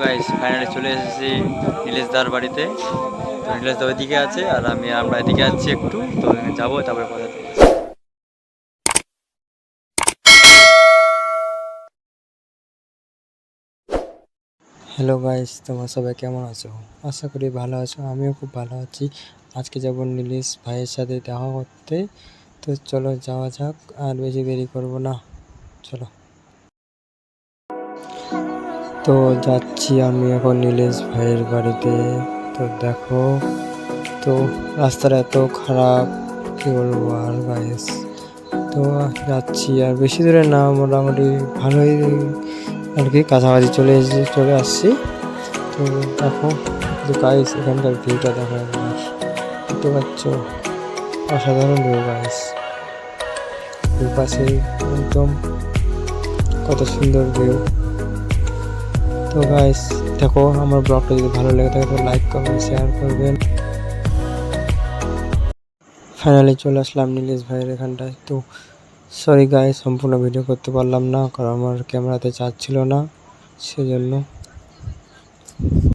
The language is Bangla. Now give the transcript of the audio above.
গাইস ফাইনালি চলে এসেছি নীলেশ দার বাড়িতে। তো নীলেশ দা ওইদিকে আছে আর আমি, আমরা এদিকে আছি একটু, তো যাব, তারপরে কথা হ্যালো গাইস তোমরা সবাই কেমন আছো? আশা করি ভালো আছো, আমিও খুব ভালো আছি। আজকে যাব নীলেশ ভাইয়ের সাথে দেখা করতে। তো চলো যাওয়া যাক, আর বেশি দেরি করব না। চলো। তো যাচ্ছি আমি এখন নীলেশ ভাইয়ের বাড়িতে। তো দেখো, তো রাস্তাটা এত খারাপ, কী বলব আর গাইস তো যাচ্ছি, আর বেশি দূরে না, মোটামুটি ভালোই আর কি কাছাকাছি চলে এসে চলে আসছি। তো দেখো, তো গাইস এখানকার ভিউটা দেখো একবার। দেখতে পাচ্ছ? অসাধারণ ভিউ গাইস দুপাশে একদম কত সুন্দর ভিউ তো গাইস দেখো, আমার ব্লগটা যদি ভালো লেগে থাকে, তো লাইক কমেন্ট শেয়ার করবেন। ফাইনালি চলে আসলাম নীলেশ ভাইয়ের এখানটায়। তো সরি গাইস সম্পূর্ণ ভিডিও করতে পারলাম না, কারণ আমার ক্যামেরাতে চার্জ ছিল না, সেজন্য